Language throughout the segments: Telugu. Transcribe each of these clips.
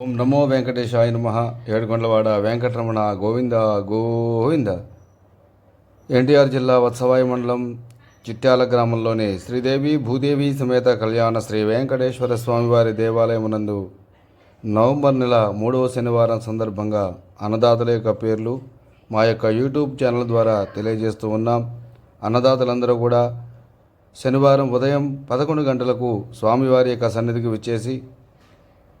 ఓం నమో వెంకటేశాయ నమ. ఏడుకొండలవాడ వెంకటరమణ గోవింద గోవింద. ఎన్టీఆర్ జిల్లా వత్సవాయి మండలం చిట్యాల గ్రామంలోని శ్రీదేవి భూదేవి సమేత కళ్యాణ శ్రీ వెంకటేశ్వర స్వామివారి దేవాలయమునందు నవంబర్ నెల మూడవ శనివారం సందర్భంగా అన్నదాతల యొక్క పేర్లు మా యొక్క యూట్యూబ్ ఛానల్ ద్వారా తెలియజేస్తూ ఉన్నాం. అన్నదాతలందరూ కూడా శనివారం ఉదయం పదకొండు గంటలకు స్వామివారి యొక్క సన్నిధికి విచ్చేసి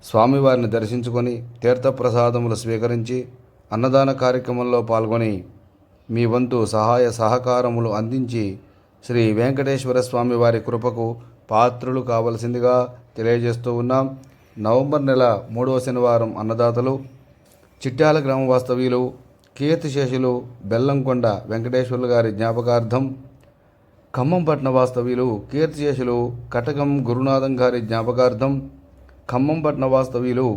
స్వామివారిని దర్శించుకొని తీర్థప్రసాదములు స్వీకరించి అన్నదాన కార్యక్రమంలో పాల్గొని మీ వంతు సహాయ సహకారములు అందించి శ్రీ వెంకటేశ్వర స్వామి వారి కృపకు పాత్రులు కావలసిందిగా తెలియజేస్తూ ఉన్నాం. నవంబర్ నెల మూడవ శనివారం అన్నదాతలు చిట్యాల గ్రామ వాస్తవ్యులు కీర్తిశేషులు బెల్లంకొండ వెంకటేశ్వర్లు గారి జ్ఞాపకార్థం ఖమ్మంపట్న వాస్తవ్యులు కీర్తిశేషులు కటకం గురునాథం గారి జ్ఞాపకార్థం ఖమ్మంపట్న వాస్తవ్యులు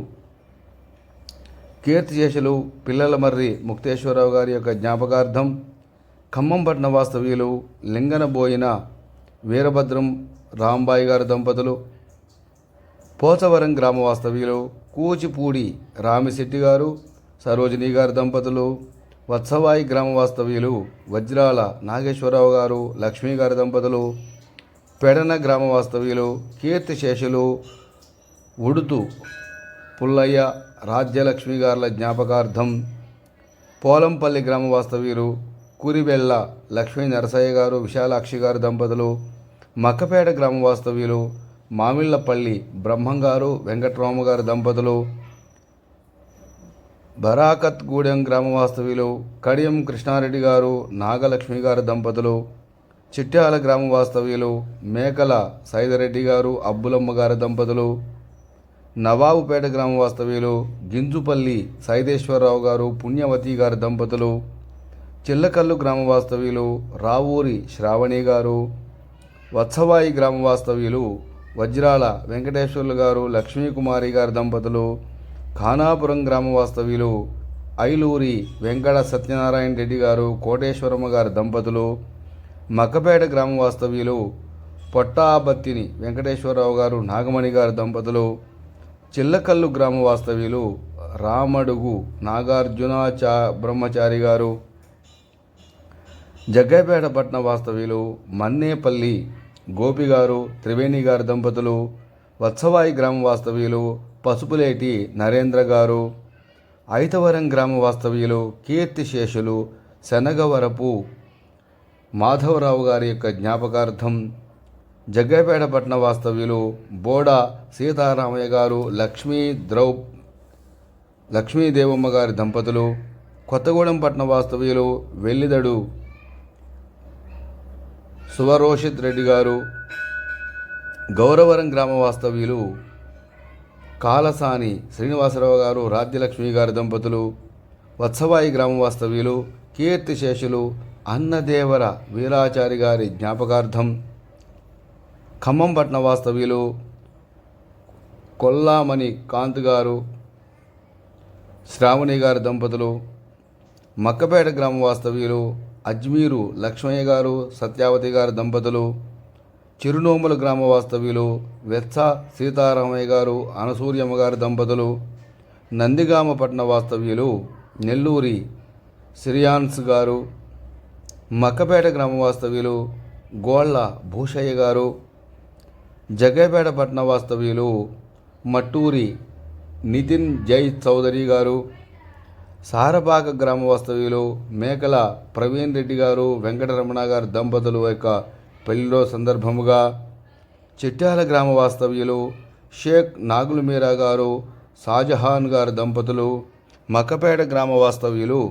కీర్తిశేషులు పిల్లల మర్రి ముక్తేశ్వరరావు గారి యొక్క జ్ఞాపకార్థం ఖమ్మంపట్న వాస్తవ్యులు లింగనబోయిన వీరభద్రం రాంబాయి గారి దంపతులు పోచవరం గ్రామ వాస్తవ్యులు కూచిపూడి రామిశెట్టి గారు సరోజిని గారి దంపతులు వత్సవాయి గ్రామ వాస్తవ్యులు వజ్రాల నాగేశ్వరరావు గారు లక్ష్మీ గారి దంపతులు పెడన గ్రామ వాస్తవ్యులు కీర్తిశేషులు ఉడుతు పుల్లయ్య రాజ్యలక్ష్మి గారుల జ్ఞాపకార్థం పోలంపల్లి గ్రామ వాస్తవ్యులు కూరివెళ్ళ లక్ష్మీ నరసయ్య గారు విశాలాక్షి గారు దంపతులు మక్కపేట గ్రామ వాస్తవ్యులు మామిళ్ళపల్లి బ్రహ్మంగారు వెంకట్రామ గారు దంపతులు బరాకత్గూడెం గ్రామ వాస్తవ్యులు కడియం కృష్ణారెడ్డి గారు నాగలక్ష్మి గారు దంపతులు చిట్యాల గ్రామ వాస్తవ్యులు మేకల సైదరెడ్డి గారు అబ్బులమ్మ గారి దంపతులు నవాబుపేట గ్రామ వాస్తవ్యులు గింజుపల్లి సైదేశ్వరరావు గారు పుణ్యవతి గారి దంపతులు చిల్లకల్లు గ్రామ వాస్తవ్యులు రావూరి శ్రావణి గారు వత్సవాయి గ్రామ వాస్తవ్యులు వజ్రాల వెంకటేశ్వర్లు గారు లక్ష్మీకుమారి గారి దంపతులు ఖానాపురం గ్రామ వాస్తవ్యులు ఐలూరి వెంకట సత్యనారాయణ రెడ్డి గారు కోటేశ్వరమ్మ గారి దంపతులు మక్కపేట గ్రామ వాస్తవ్యులు పొట్టాబత్తిని వెంకటేశ్వరరావు గారు నాగమణి గారి దంపతులు చిల్లకల్లు గ్రామ వాస్తవ్యులు రామడుగు నాగార్జునాచా బ్రహ్మచారి గారు జగ్గైపేట పట్న వాస్తవ్యులు మన్నేపల్లి గోపి గారు త్రివేణి గారి దంపతులు వత్సవాయి గ్రామ వాస్తవ్యులు పసుపులేటి నరేంద్ర గారు ఐతవరం గ్రామ వాస్తవ్యులు కీర్తిశేషులు శనగవరపు మాధవరావు గారి యొక్క జ్ఞాపకార్థం జగ్గైపేట పట్న వాస్తవ్యులు బోడ సీతారామయ్య గారు లక్ష్మీ ద్రౌ లక్ష్మీదేవమ్మ గారి దంపతులు కొత్తగూడెం పట్న వాస్తవ్యులు వెల్లిదడు సువరోషిత్ రెడ్డి గారు గౌరవరం గ్రామ వాస్తవ్యులు కాలసాని శ్రీనివాసరావు గారు రాజ్యలక్ష్మి గారి దంపతులు వత్సవాయి గ్రామ వాస్తవ్యులు కీర్తిశేషులు అన్నదేవర వీరాచారి గారి జ్ఞాపకార్థం ఖమ్మం పట్న వాస్తవ్యులు కొల్లామణి కాంత్ గారు శ్రావణి గారి దంపతులు మక్కపేట గ్రామ వాస్తవ్యులు అజ్మీరు లక్ష్మయ్య గారు సత్యావతి గారి దంపతులు చిరునోముల గ్రామ వాస్తవ్యులు వెత్స సీతారామయ్య గారు అనసూర్యమ్మ గారి దంపతులు నందిగామ పట్న వాస్తవ్యులు నెల్లూరి సిరియాన్స్ గారు మక్కపేట గ్రామ వాస్తవ్యులు గోళ్ళ భూషయ్య గారు జగ్గైపేట పట్న వాస్తవ్యులు మట్టూరి నితిన్ జై చౌదరి గారు సారపాక గ్రామ వాస్తవ్యులు మేకల ప్రవీణ్ రెడ్డి గారు వెంకటరమణ గారు దంపతులు యొక్క పెళ్ళిలో సందర్భముగా చిట్యాల గ్రామ వాస్తవ్యులు షేక్ నాగులు మీరా గారు షాజహాన్ గారు దంపతులు మక్కపేట గ్రామ వాస్తవ్యులు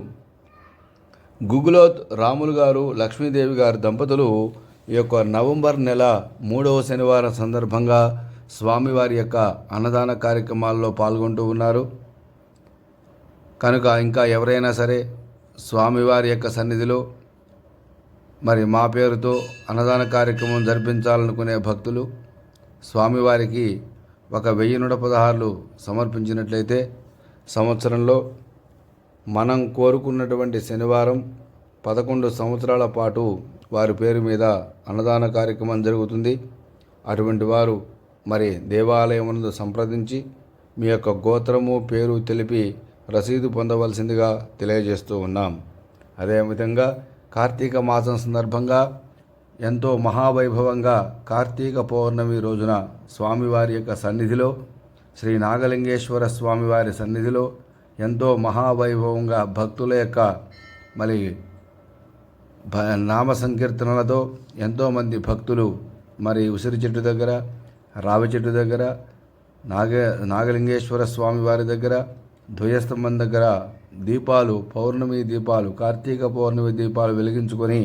గుగులోత్ రాములు గారు లక్ష్మీదేవి గారి దంపతులు ఈ యొక్క నవంబర్ నెల మూడవ శనివారం సందర్భంగా స్వామివారి యొక్క అన్నదాన కార్యక్రమాల్లో పాల్గొంటూ ఉన్నారు. కనుక ఇంకా ఎవరైనా సరే స్వామివారి యొక్క సన్నిధిలో మరి మా పేరుతో అన్నదాన కార్యక్రమం జరిపించాలనుకునే భక్తులు స్వామివారికి ఒక వెయ్యి నూట పదహారులు సమర్పించినట్లయితే సంవత్సరంలో మనం కోరుకున్నటువంటి శనివారం పదకొండు సంవత్సరాల పాటు వారి పేరు మీద అన్నదాన కార్యక్రమం జరుగుతుంది. అటువంటి వారు మరి దేవాలయం సంప్రదించి మీ యొక్క గోత్రము పేరు తెలిపి రసీదు పొందవలసిందిగా తెలియజేస్తూ ఉన్నాం. అదేవిధంగా కార్తీక మాసం సందర్భంగా ఎంతో మహావైభవంగా కార్తీక పౌర్ణమి రోజున స్వామివారి యొక్క సన్నిధిలో శ్రీ నాగలింగేశ్వర స్వామివారి సన్నిధిలో ఎంతో మహావైభవంగా భక్తుల యొక్క మరి నామ సంకీర్తనలతో ఎంతోమంది భక్తులు మరి ఉసిరి చెట్టు దగ్గర రావి చెట్టు దగ్గర నాగ నాగలింగేశ్వర స్వామి వారి దగ్గర ధ్వజస్తంభం దగ్గర దీపాలు పౌర్ణమి దీపాలు కార్తీక పౌర్ణమి దీపాలు వెలిగించుకొని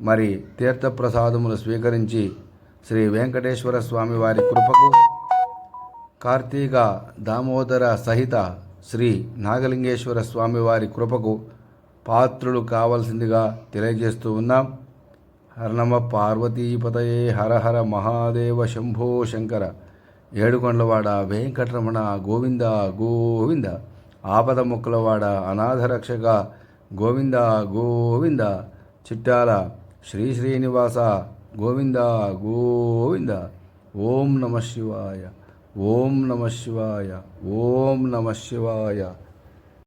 మరి తీర్థప్రసాదములు స్వీకరించి శ్రీ వెంకటేశ్వర స్వామి వారి కృపకు కార్తీక దామోదర సహిత శ్రీ నాగలింగేశ్వర స్వామి వారి కృపకు పాత్రులు కావలసిందిగా తెలియజేస్తూ ఉన్నాం. హరనమ పార్వతీపతయే హర హర మహాదేవ శంభో శంకర. ఏడుకొండలవాడ వెంకటరమణ గోవింద గోవింద. ఆపద ముక్కలవాడ అనాథ రక్షక గోవింద గోవింద. చిట్టాల శ్రీ శ్రీనివాస గోవింద గోవింద. ఓం నమ శివాయ. ఓం నమ శివాయ. ఓం నమ శివాయ.